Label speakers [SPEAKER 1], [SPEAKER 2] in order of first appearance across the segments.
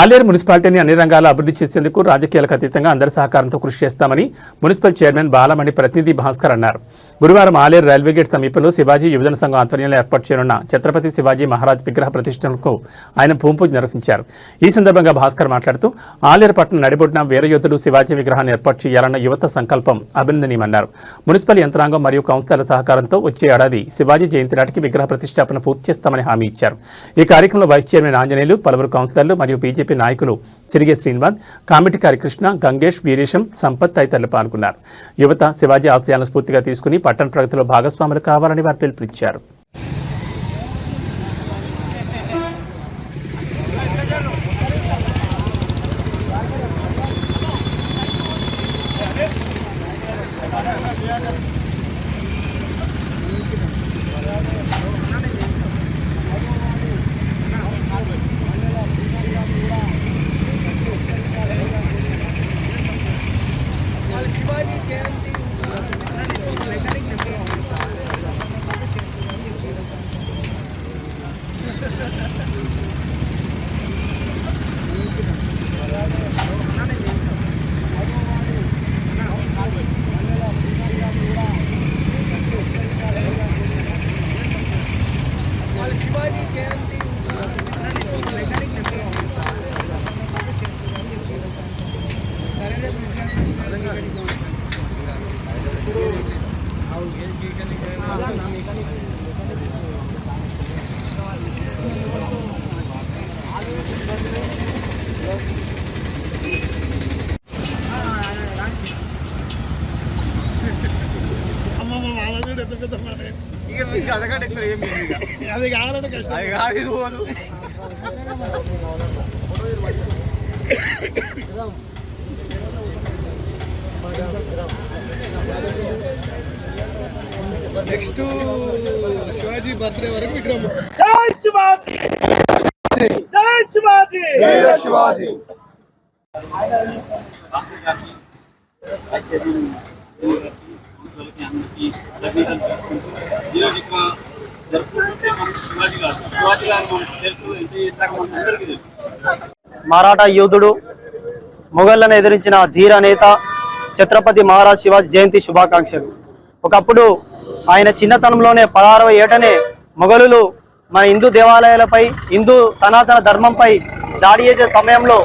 [SPEAKER 1] ఆలేరు మున్సిపాలిటీని అన్ని రంగాల అభివృద్ధి చేసేందుకు రాజకీయాలకు అతీతంగా అందరి సహకారంతో కృషి చేస్తామని మున్సిపల్ చైర్మన్ బాలమణి ప్రతినిధి భాస్కర్ అన్నారు. గురువారం ఆలేరు రైల్వే గేట్ సమీపంలో శివాజీ యువజన సంఘం ఆధ్వర్యంలో ఏర్పాటు చేయనున్న ఛత్రపతి శివాజీ మహారాజ్ విగ్రహ ప్రతిష్టకు ఆయన భూమిపూజ నిర్వహించారు. ఈ సందర్భంగా భాస్కర్ మాట్లాడుతూ ఆలేరు పట్టణం నడిబొడ్డిన వీరయోధుడు శివాజీ విగ్రహాన్ని ఏర్పాటు చేయాలన్న యువత సంకల్పం అభినందనీయమన్నారు. మున్సిపల్ యంత్రాంగం మరియు కౌన్సిలర్ల సహకారంతో వచ్చే ఏడాది శివాజీ జయంతి నాటికి విగ్రహ ప్రతిష్టాపన పూర్తి చేస్తామని హామీ ఇచ్చారు. ఈ కార్యక్రమంలో వైస్ చైర్మన్ ఆంజనేయులు పలువురు కౌన్సిలర్లు మరియు బీజేపీ నాయకులు చిరిగే శ్రీనివాస్ కామెటికారి కృష్ణ గంగేష్ వీరేశం సంపత్ తదితరులు పాల్గొన్నారు. యువత శివాజీ ఆశయాలను స్ఫూర్తిగా తీసుకుని పట్టణ ప్రగతిలో భాగస్వాములు కావాలని వారు పిలుపునిచ్చారు.
[SPEAKER 2] శివాజీ జయంతి అమ్మమ్మ వాళ్ళ చూడు ఎంత పెద్ద మాట. లేదు ఇక.
[SPEAKER 3] అది కావాలంటే కష్టం
[SPEAKER 2] అది కాదు ఇది పోదు
[SPEAKER 3] నెక్స్ట్ శివాజీ బర్త్డే వరకు విక్రమ్
[SPEAKER 4] జై శివాజీ జై శివాజీ
[SPEAKER 2] శివాజీ
[SPEAKER 5] మరాఠా యోధుడు మొఘళ్ళను ఎదిరించిన ధీర నేత ఛత్రపతి మహారాజ్ శివాజీ జయంతి శుభాకాంక్షలు. ఒకప్పుడు ఆయన చిన్నతనంలోనే పదహారవ ఏటనే మొఘలులు మన హిందూ దేవాలయాలపై హిందూ సనాతన ధర్మంపై దాడి చేసే సమయంలో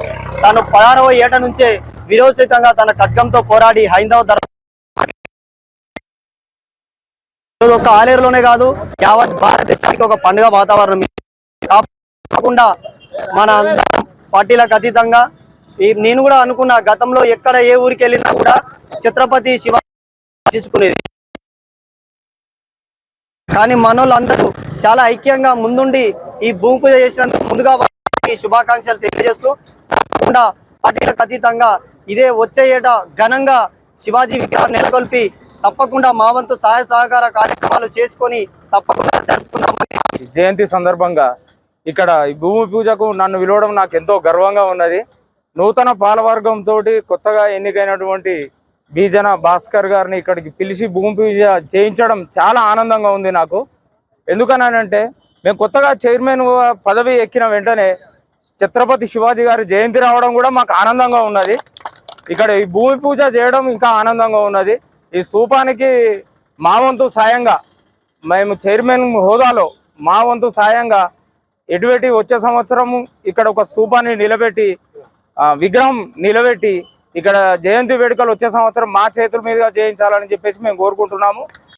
[SPEAKER 5] తాను పదహారవ ఏట నుంచే విరోచితంగా తన ఖడ్గంతో పోరాడి హైందవ ధర్మ అది ఒక ఆలేరులోనే కాదు యావత్ భారతదేశానికి ఒక పండుగ వాతావరణం. కాకుండా మన అందరం పార్టీలకు అతీతంగా నేను కూడా అనుకున్న గతంలో ఎక్కడ ఏ ఊరికి వెళ్ళినా కూడా ఛత్రపతి శివ ఆశించుకునేది. కానీ మనోళ్ళందరూ చాలా ఐక్యంగా ముందుండి ఈ భూమి పూజ చేసినందుకు ముందుగా శుభాకాంక్షలు తెలియజేస్తూ తప్పకుండా పార్టీలకు అతీతంగా ఇదే వచ్చే ఏట ఘనంగా శివాజీ విగ్రహం నెలకొల్పి తప్పకుండా మా వంతు సహాయ సహకార కార్యక్రమాలు చేసుకొని తప్పకుండా జరుపుకుందామని
[SPEAKER 6] జయంతి సందర్భంగా ఇక్కడ ఈ భూమి పూజకు నన్ను విలవడం నాకు ఎంతో గర్వంగా ఉన్నది. నూతన పాలవర్గంతో కొత్తగా ఎన్నికైనటువంటి బీజన భాస్కర్ గారిని ఇక్కడికి పిలిచి భూమి పూజ చేయించడం చాలా ఆనందంగా ఉంది నాకు. ఎందుకనంటే మేము కొత్తగా చైర్మన్ పదవి ఎక్కిన వెంటనే ఛత్రపతి శివాజీ గారి జయంతి రావడం కూడా మాకు ఆనందంగా ఉన్నది. ఇక్కడ ఈ భూమి పూజ చేయడం ఇంకా ఆనందంగా ఉన్నది. ఈ స్థూపానికి మా వంతు సాయంగా మేము చైర్మన్ హోదాలో మా వంతు సాయంగా ఎటువంటి వచ్చే సంవత్సరము ఇక్కడ ఒక స్థూపాన్ని నిలబెట్టి విగ్రహం నిలబెట్టి ఇక్కడ జయంతి వేడుకలు వచ్చే సంవత్సరం మా చేతుల మీదుగా జయించాలని చెప్పేసి మేము కోరుకుంటున్నాము.